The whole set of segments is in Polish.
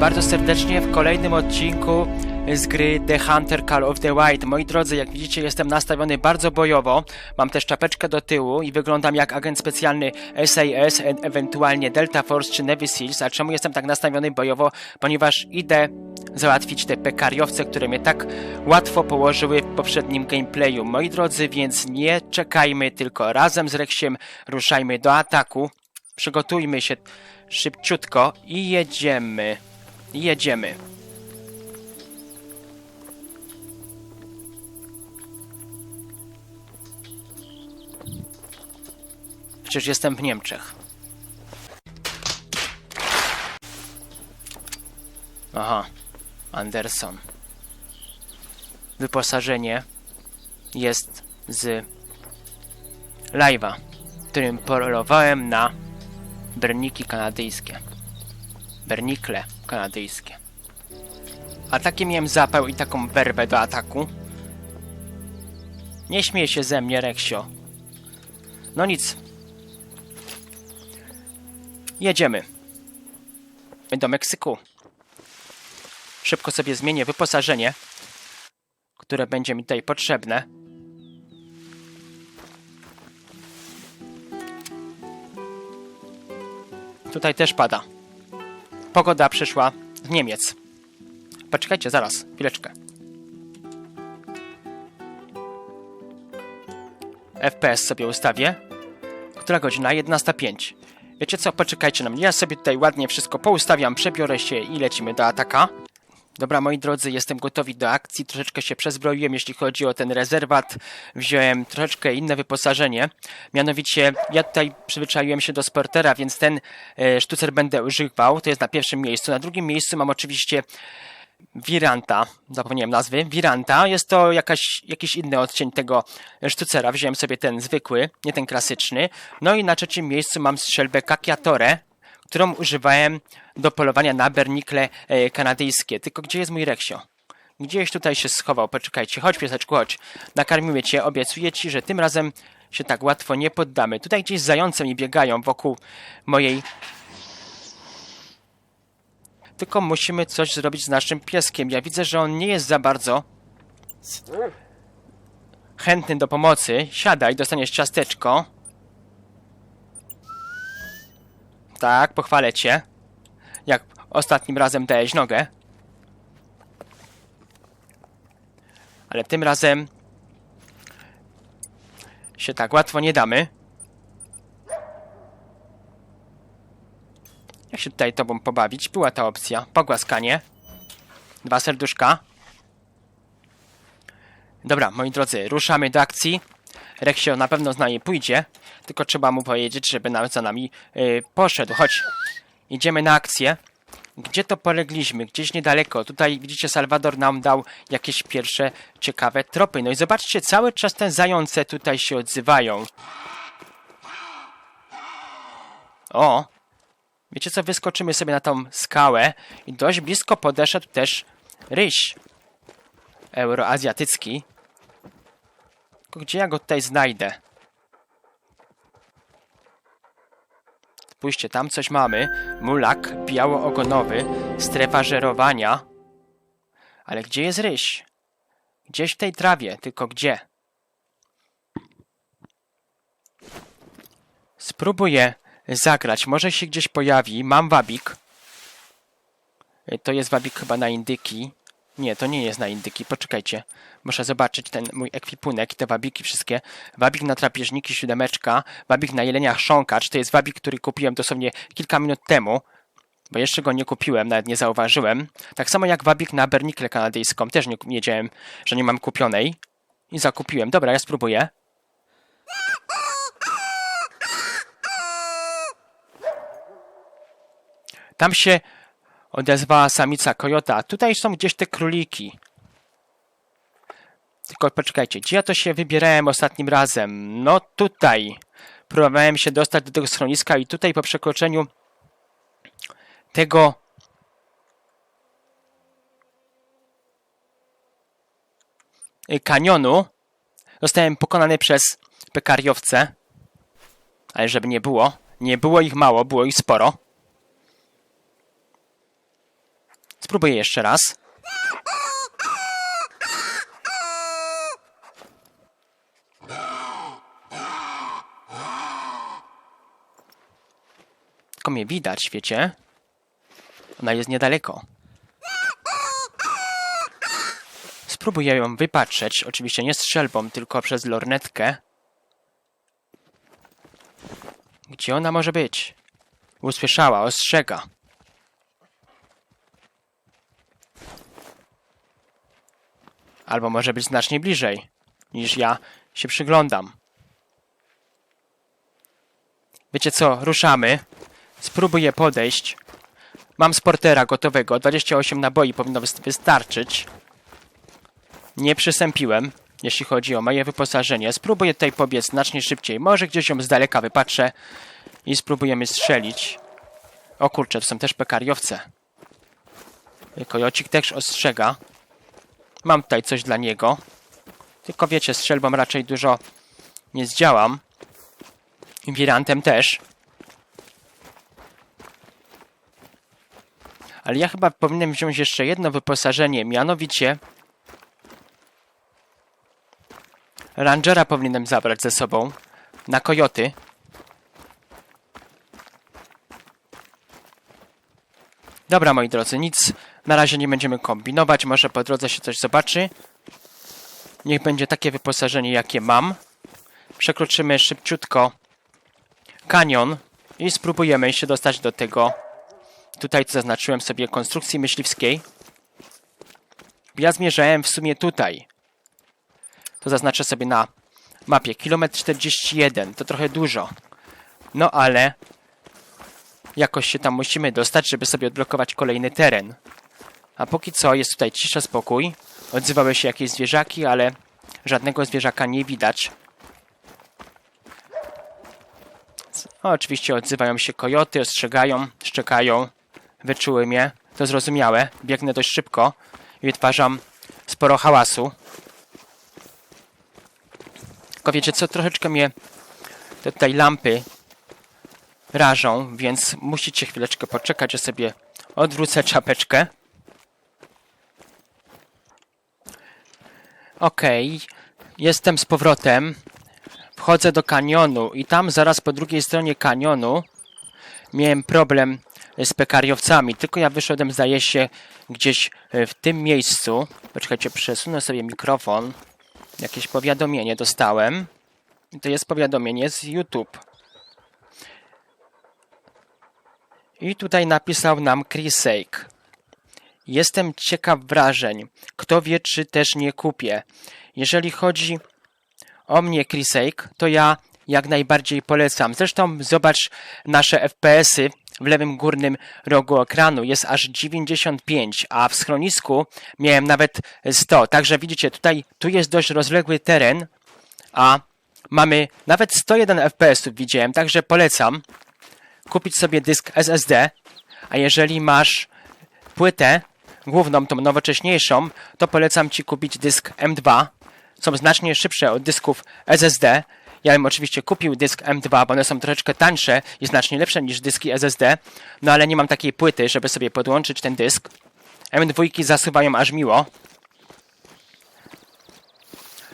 bardzo serdecznie w kolejnym odcinku z gry The Hunter Call of the Wild. Moi drodzy, jak widzicie jestem nastawiony bardzo bojowo, mam też czapeczkę do tyłu i wyglądam jak agent specjalny SAS, e ewentualnie Delta Force czy Navy Seals. A czemu jestem tak nastawiony bojowo? Ponieważ idę załatwić te pekariowce, które mnie tak łatwo położyły w poprzednim gameplayu. Moi drodzy, więc nie czekajmy, tylko razem z Rexiem ruszajmy do ataku. Przygotujmy się szybciutko i jedziemy. Jedziemy. Przecież jestem w Niemczech. Aha, Anderson. Wyposażenie jest z live'a, którym polowałem na berniki kanadyjskie. Bernikle kanadyjskie. A taki miałem zapał i taką werwę do ataku. Nie śmiej się ze mnie, Reksio. No nic. Jedziemy. Do Meksyku. Szybko sobie zmienię wyposażenie, które będzie mi tutaj potrzebne. Tutaj też pada. Pogoda przyszła z Niemiec. Poczekajcie, zaraz, chwileczkę. FPS sobie ustawię. Która godzina? 11.05. Wiecie co, poczekajcie na mnie. Ja sobie tutaj ładnie wszystko poustawiam, przebiorę się i lecimy do ataka. Dobra, moi drodzy, jestem gotowi do akcji. Troszeczkę się przezbroiłem, jeśli chodzi o ten rezerwat. Wziąłem troszeczkę inne wyposażenie. Mianowicie, ja tutaj przyzwyczaiłem się do sportera, więc ten e, sztucer będę używał. To jest na pierwszym miejscu. Na drugim miejscu mam oczywiście Viranta, zapomniałem nazwy, Viranta. Jest to jakaś, jakiś inny odcień tego sztucera. Wziąłem sobie ten zwykły, nie ten klasyczny. No i na trzecim miejscu mam strzelbę Kakiatore, którą używałem do polowania na bernikle e, kanadyjskie. Tylko gdzie jest mój Reksio? Gdzieś tutaj się schował, poczekajcie, chodź pieseczku, chodź. Nakarmiły cię, obiecuję ci, że tym razem się tak łatwo nie poddamy. Tutaj gdzieś zające mi biegają wokół mojej tylko musimy coś zrobić z naszym pieskiem. Ja widzę, że on nie jest za bardzo chętny do pomocy. Siadaj, dostaniesz ciasteczko. Tak, pochwalę cię. Jak ostatnim razem dałeś nogę. Ale tym razem się tak łatwo nie damy. Jak się tutaj tobą pobawić? Była ta opcja. Pogłaskanie. Dwa serduszka. Dobra, moi drodzy, ruszamy do akcji. Reksio na pewno z nami pójdzie, tylko trzeba mu powiedzieć, żeby nawet za nami yy, poszedł. Chodź, idziemy na akcję. Gdzie to polegliśmy? Gdzieś niedaleko. Tutaj widzicie, Salwador nam dał jakieś pierwsze ciekawe tropy. No i zobaczcie, cały czas te zające tutaj się odzywają. O, Wiecie co, wyskoczymy sobie na tą skałę i dość blisko podeszedł też ryś euroazjatycki. Tylko gdzie ja go tutaj znajdę? Spójrzcie, tam coś mamy. Mulak białoogonowy, strefa żerowania. Ale gdzie jest ryś? Gdzieś w tej trawie, tylko gdzie? Spróbuję zagrać. Może się gdzieś pojawi. Mam wabik. E, to jest wabik chyba na indyki. Nie, to nie jest na indyki. Poczekajcie. Muszę zobaczyć ten mój ekwipunek, te wabiki wszystkie. Wabik na drapieżniki siódemeczka, wabik na jelenia chrząkacz. To jest wabik, który kupiłem dosłownie kilka minut temu, bo jeszcze go nie kupiłem, nawet nie zauważyłem. Tak samo jak wabik na bernikle kanadyjską. Też nie wiedziałem, że nie mam kupionej. I zakupiłem. Dobra, ja spróbuję. Tam się odezwała samica kojota, tutaj są gdzieś te króliki. Tylko poczekajcie, gdzie ja to się wybierałem ostatnim razem? No tutaj. Próbowałem się dostać do tego schroniska i tutaj po przekroczeniu tego kanionu zostałem pokonany przez pekariowce. Ale żeby nie było, nie było ich mało, było ich sporo. Spróbuję jeszcze raz. Tylko mnie widać, wiecie? Ona jest niedaleko. Spróbuję ją wypatrzeć, oczywiście nie strzelbą, tylko przez lornetkę. Gdzie ona może być? Usłyszała, ostrzega. Albo może być znacznie bliżej, niż ja się przyglądam. Wiecie co, ruszamy. Spróbuję podejść. Mam sportera gotowego, 28 naboi powinno wys- wystarczyć. Nie przystąpiłem, jeśli chodzi o moje wyposażenie. Spróbuję tutaj pobiec znacznie szybciej. Może gdzieś ją z daleka wypatrzę i spróbujemy strzelić. O kurczę, to są też pekariowce. Kojocik też ostrzega. Mam tutaj coś dla niego. Tylko wiecie, strzelbą raczej dużo nie zdziałam. Wirantem też. Ale ja chyba powinienem wziąć jeszcze jedno wyposażenie, mianowicie Rangera powinienem zabrać ze sobą na kojoty. Dobra, moi drodzy, nic na razie nie będziemy kombinować. Może po drodze się coś zobaczy. Niech będzie takie wyposażenie, jakie mam. Przekroczymy szybciutko kanion i spróbujemy się dostać do tego. Tutaj zaznaczyłem sobie konstrukcji myśliwskiej. Ja zmierzałem w sumie tutaj. To zaznaczę sobie na mapie. Kilometr 41 to trochę dużo. No ale jakoś się tam musimy dostać, żeby sobie odblokować kolejny teren. A póki co jest tutaj cisza, spokój. Odzywały się jakieś zwierzaki, ale żadnego zwierzaka nie widać. O, oczywiście odzywają się kojoty, ostrzegają, szczekają. Wyczuły mnie. To zrozumiałe. Biegnę dość szybko i wytwarzam sporo hałasu. Tylko wiecie co, troszeczkę mnie te tutaj lampy rażą, więc musicie chwileczkę poczekać, że sobie odwrócę czapeczkę. Okej, jestem z powrotem. Wchodzę do kanionu i tam zaraz po drugiej stronie kanionu miałem problem z pekariowcami. Tylko ja wyszedłem, zdaje się, gdzieś e, w tym miejscu. Poczekajcie, przesunę sobie mikrofon. Jakieś powiadomienie dostałem. To jest powiadomienie z YouTube. I tutaj napisał nam Chrisake. Jestem ciekaw wrażeń. Kto wie, czy też nie kupię. Jeżeli chodzi o mnie, Chrisake, to ja jak najbardziej polecam. Zresztą zobacz nasze FPS-y w lewym górnym rogu ekranu. Jest aż 95, a w schronisku miałem nawet 100. Także widzicie, tutaj tu jest dość rozległy teren, a mamy nawet 101 FPS-ów widziałem, także polecam kupić sobie dysk SSD, a jeżeli masz płytę główną, tą nowocześniejszą, to polecam Ci kupić dysk M2. Są znacznie szybsze od dysków SSD. Ja bym oczywiście kupił dysk M2, bo one są troszeczkę tańsze i znacznie lepsze niż dyski SSD, no ale nie mam takiej płyty, żeby sobie podłączyć ten dysk. M2 zasuwają aż miło.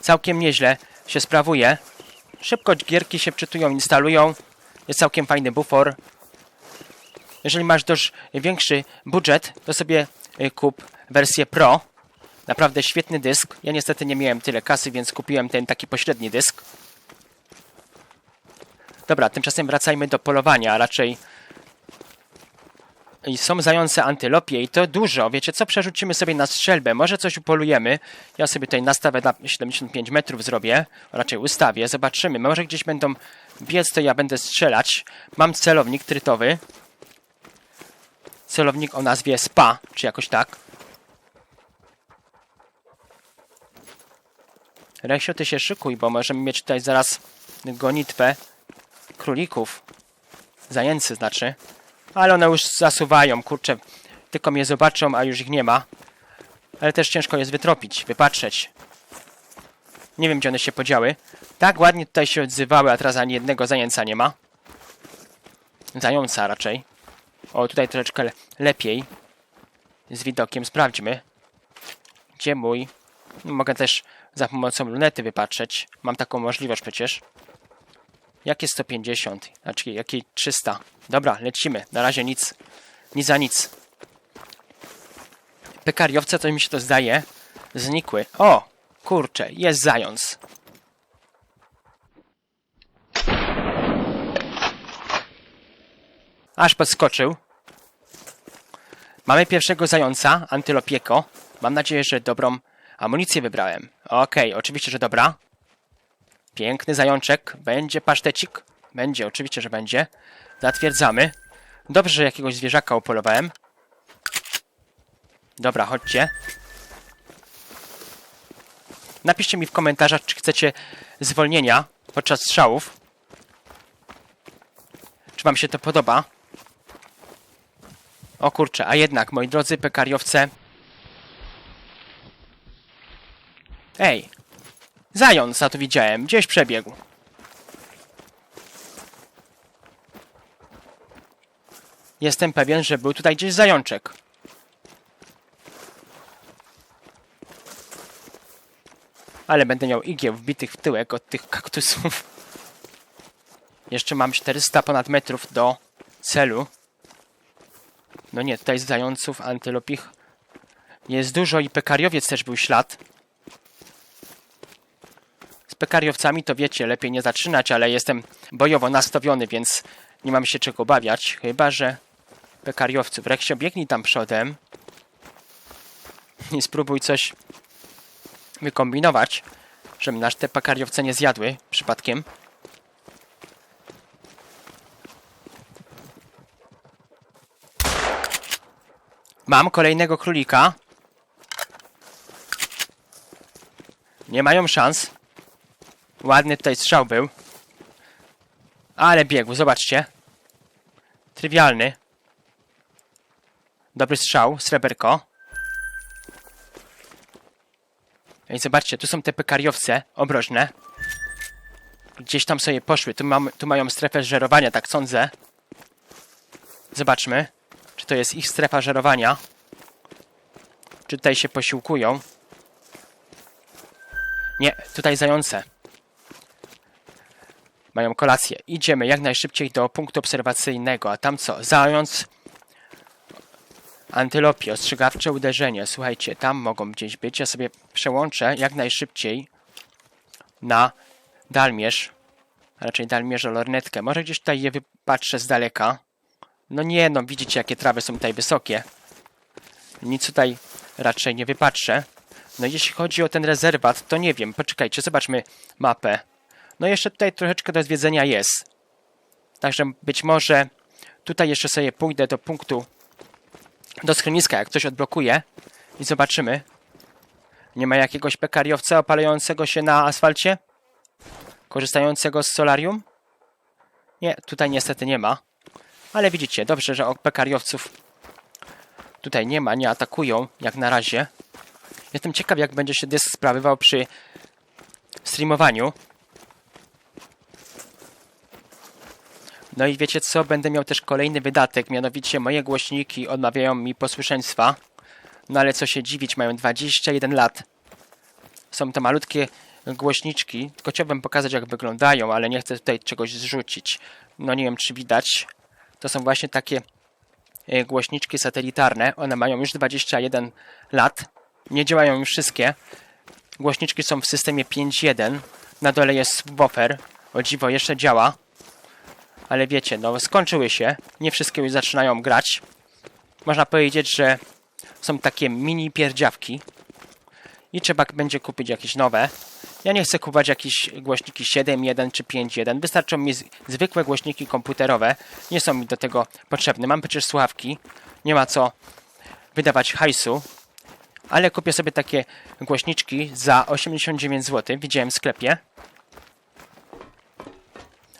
Całkiem nieźle się sprawuje. Szybko gierki się wczytują, instalują. Jest całkiem fajny bufor. Jeżeli masz dość większy budżet, to sobie kup wersję Pro. Naprawdę świetny dysk. Ja niestety nie miałem tyle kasy, więc kupiłem ten taki pośredni dysk. Dobra, tymczasem wracajmy do polowania, a raczej i są zające antylopie i to dużo. Wiecie co? Przerzucimy sobie na strzelbę. Może coś upolujemy. Ja sobie tutaj nastawę na 75 metrów zrobię. Raczej ustawię. Zobaczymy. Może gdzieś będą biec, to ja będę strzelać. Mam celownik trytowy. Celownik o nazwie SPA, czy jakoś tak. Reksio, ty się szykuj, bo możemy mieć tutaj zaraz gonitwę królików. Zajęcy znaczy. Ale one już zasuwają, kurczę. Tylko mnie zobaczą, a już ich nie ma. Ale też ciężko jest wytropić, wypatrzeć. Nie wiem, gdzie one się podziały. Tak ładnie tutaj się odzywały, a teraz ani jednego zajęca nie ma. Zająca raczej. O, tutaj troszeczkę le lepiej. z widokiem. Sprawdźmy. Gdzie mój? Mogę też za pomocą lunety wypatrzeć. Mam taką możliwość przecież. Jakie 150? Znaczy, jakie 300? Dobra, lecimy. Na razie nic. Nic za nic. Pekariowce, to mi się to zdaje, znikły. O! Kurczę, jest zając. Aż podskoczył. Mamy pierwszego zająca, antylopieko. Mam nadzieję, że dobrą amunicję wybrałem. Okej, oczywiście, że dobra. Piękny zajączek. Będzie pasztecik? Będzie, oczywiście, że będzie. Zatwierdzamy. Dobrze, że jakiegoś zwierzaka upolowałem. Dobra, chodźcie. Napiszcie mi w komentarzach, czy chcecie zwolnienia podczas strzałów. Czy wam się to podoba? O kurczę, a jednak, moi drodzy pekariowce... Ej! Zając, za to widziałem. Gdzieś przebiegł. Jestem pewien, że był tutaj gdzieś zajączek. Ale będę miał igieł wbitych w tyłek od tych kaktusów. Jeszcze mam 400 ponad metrów do celu. No nie, tutaj z zająców, antylopich jest dużo i pekariowiec też był ślad. Z pekariowcami to wiecie, lepiej nie zaczynać, ale jestem bojowo nastawiony, więc nie mam się czego obawiać. Chyba, że pekariowców. Reksio, biegnij tam przodem i spróbuj coś wykombinować, żeby nasz te pekariowce nie zjadły przypadkiem. Mam kolejnego królika. Nie mają szans. Ładny tutaj strzał był. Ale biegł, zobaczcie. Trywialny. Dobry strzał, sreberko. I zobaczcie, tu są te pekariowce obrożne. Gdzieś tam sobie poszły. Tu, mam, tu mają strefę żerowania, tak sądzę. Zobaczmy, to jest ich strefa żerowania. Czy tutaj się posiłkują. Nie, tutaj zające. Mają kolację. Idziemy jak najszybciej do punktu obserwacyjnego. A tam co? Zając. Antylopie, ostrzegawcze uderzenie. Słuchajcie, tam mogą gdzieś być. Ja sobie przełączę jak najszybciej na dalmierz. A raczej dalmierza lornetkę. Może gdzieś tutaj je wypatrzę z daleka. No nie, no widzicie jakie trawy są tutaj wysokie. Nic tutaj raczej nie wypatrzę. No jeśli chodzi o ten rezerwat, to nie wiem. Poczekajcie, zobaczmy mapę. No jeszcze tutaj troszeczkę do zwiedzenia jest. Także być może tutaj jeszcze sobie pójdę do punktu, do schroniska, jak coś odblokuję i zobaczymy. Nie ma jakiegoś pekariowca opalającego się na asfalcie? Korzystającego z solarium? Nie, tutaj niestety nie ma. Ale widzicie, dobrze, że pekariowców tutaj nie ma, nie atakują jak na razie. Jestem ciekaw, jak będzie się dysk sprawywał przy streamowaniu. No i wiecie co? Będę miał też kolejny wydatek, mianowicie moje głośniki odmawiają mi posłuszeństwa. No ale co się dziwić, mają 21 lat. Są to malutkie głośniczki, tylko chciałbym pokazać jak wyglądają, ale nie chcę tutaj czegoś zrzucić. No nie wiem czy widać. To są właśnie takie e, głośniczki satelitarne. One mają już 21 lat. Nie działają już wszystkie. Głośniczki są w systemie 5.1. Na dole jest subwoofer. O dziwo jeszcze działa. Ale wiecie, no skończyły się. Nie wszystkie już zaczynają grać. Można powiedzieć, że są takie mini pierdziawki. I trzeba będzie kupić jakieś nowe. Ja nie chcę kupować jakieś głośniki 7.1 czy 5.1. Wystarczą mi zwykłe głośniki komputerowe. Nie są mi do tego potrzebne. Mam przecież słuchawki. Nie ma co wydawać hajsu. Ale kupię sobie takie głośniczki za 89 zł. Widziałem w sklepie.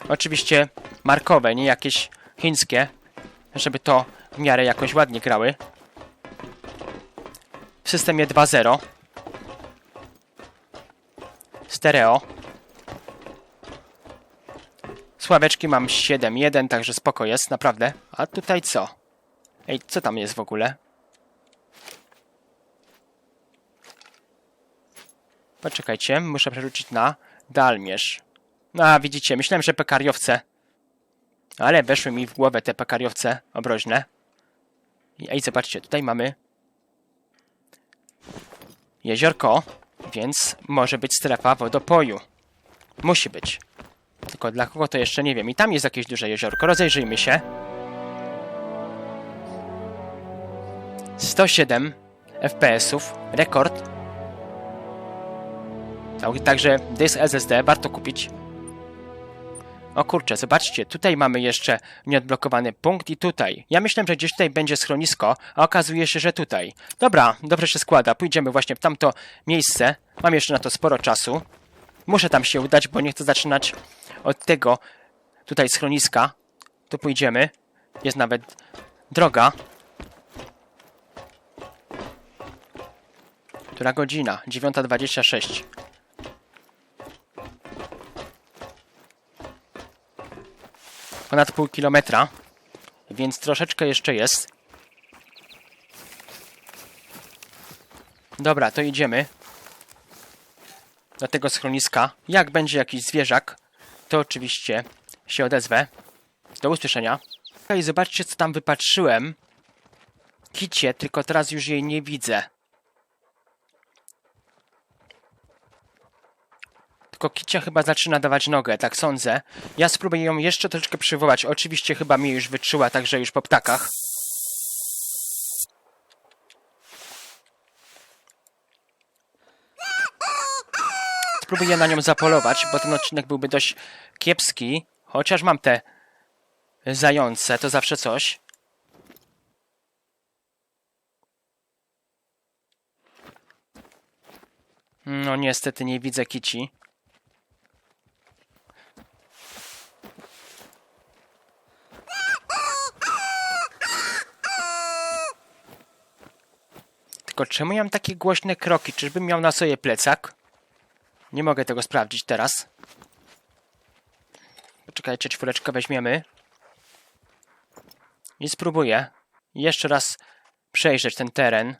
Oczywiście markowe, nie jakieś chińskie. Żeby to w miarę jakoś ładnie grały. W systemie 2.0 stereo. Sławeczki mam 7.1, także spoko jest, naprawdę. A tutaj co? Ej, co tam jest w ogóle? Poczekajcie, muszę przerzucić na dalmierz. No, a, widzicie, myślałem, że pekariowce. Ale weszły mi w głowę te pekariowce obroźne. Ej, zobaczcie, tutaj mamy jeziorko więc może być strefa wodopoju. Musi być. Tylko dla kogo to jeszcze nie wiem. I tam jest jakieś duże jeziorko. Rozejrzyjmy się. 107 FPS-ów. Rekord. Tak- Także dysk SSD warto kupić. O kurczę, zobaczcie, tutaj mamy jeszcze nieodblokowany punkt i tutaj. Ja myślałem, że gdzieś tutaj będzie schronisko, a okazuje się, że tutaj. Dobra, dobrze się składa. Pójdziemy właśnie w tamto miejsce. Mam jeszcze na to sporo czasu. Muszę tam się udać, bo nie chcę zaczynać od tego tutaj schroniska. Tu pójdziemy. Jest nawet droga. Która godzina? 9.26. Ponad pół kilometra, więc troszeczkę jeszcze jest. Dobra, to idziemy do tego schroniska. Jak będzie jakiś zwierzak, to oczywiście się odezwę. Do usłyszenia. I zobaczcie, co tam wypatrzyłem. Kicie, tylko teraz już jej nie widzę. Tylko Kicia chyba zaczyna dawać nogę, tak sądzę. Ja spróbuję ją jeszcze troszeczkę przywołać. Oczywiście chyba mnie już wyczuła, także już po ptakach. Spróbuję na nią zapolować, bo ten odcinek byłby dość kiepski. Chociaż mam te zające, to zawsze coś. No niestety nie widzę kici. Tylko czemu mam takie głośne kroki? Czyżbym miał na sobie plecak? Nie mogę tego sprawdzić teraz. Poczekajcie, czwóreczkę weźmiemy. I spróbuję jeszcze raz przejrzeć ten teren.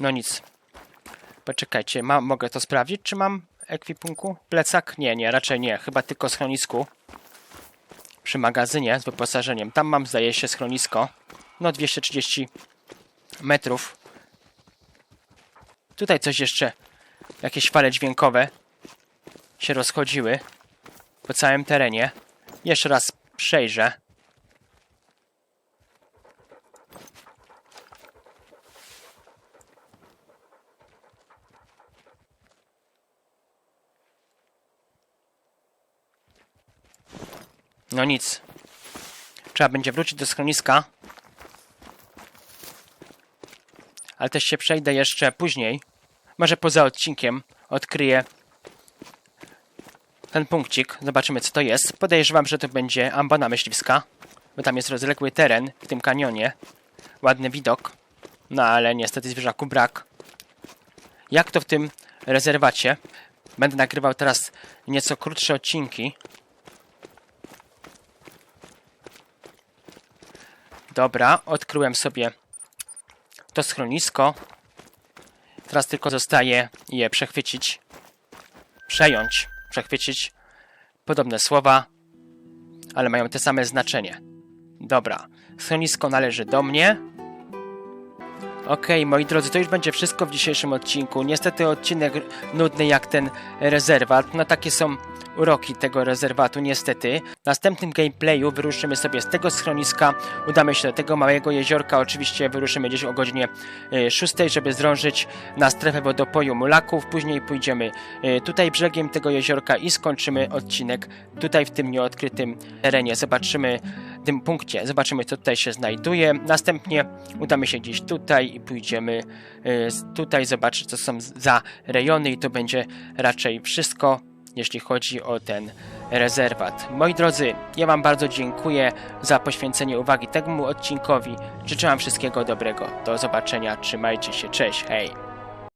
No nic. Poczekajcie, ma, mogę to sprawdzić, czy mam ekwipunku? Plecak? Nie, nie, raczej nie. Chyba tylko schronisku. Przy magazynie z wyposażeniem. Tam mam, zdaje się, schronisko. No, 230 metrów. Tutaj coś jeszcze, jakieś fale dźwiękowe się rozchodziły po całym terenie. Jeszcze raz przejrzę. No nic. Trzeba będzie wrócić do schroniska. Ale też się przejdę jeszcze później. Może poza odcinkiem odkryję ten punkcik. Zobaczymy co to jest. Podejrzewam, że to będzie ambona myśliwska. Bo tam jest rozległy teren w tym kanionie. Ładny widok. No ale niestety zwierzaku brak. Jak to w tym rezerwacie? Będę nagrywał teraz nieco krótsze odcinki. Dobra, odkryłem sobie to schronisko. Teraz tylko zostaje je przechwycić. Przejąć, przechwycić. Podobne słowa, ale mają te same znaczenie. Dobra, schronisko należy do mnie. Okej, moi drodzy, to już będzie wszystko w dzisiejszym odcinku. Niestety odcinek nudny jak ten rezerwat. No takie są uroki tego rezerwatu, niestety. W następnym gameplayu wyruszymy sobie z tego schroniska, udamy się do tego małego jeziorka, oczywiście wyruszymy gdzieś o godzinie e, 6, żeby zdążyć na strefę wodopoju mulaków, później pójdziemy e, tutaj brzegiem tego jeziorka i skończymy odcinek tutaj w tym nieodkrytym terenie. Zobaczymy tym punkcie, zobaczymy co tutaj się znajduje. Następnie udamy się gdzieś tutaj i pójdziemy e, tutaj zobaczyć co są za rejony i to będzie raczej wszystko jeśli chodzi o ten rezerwat. Moi drodzy, ja Wam bardzo dziękuję za poświęcenie uwagi temu odcinkowi. Życzę Wam wszystkiego dobrego. Do zobaczenia, trzymajcie się, cześć, hej!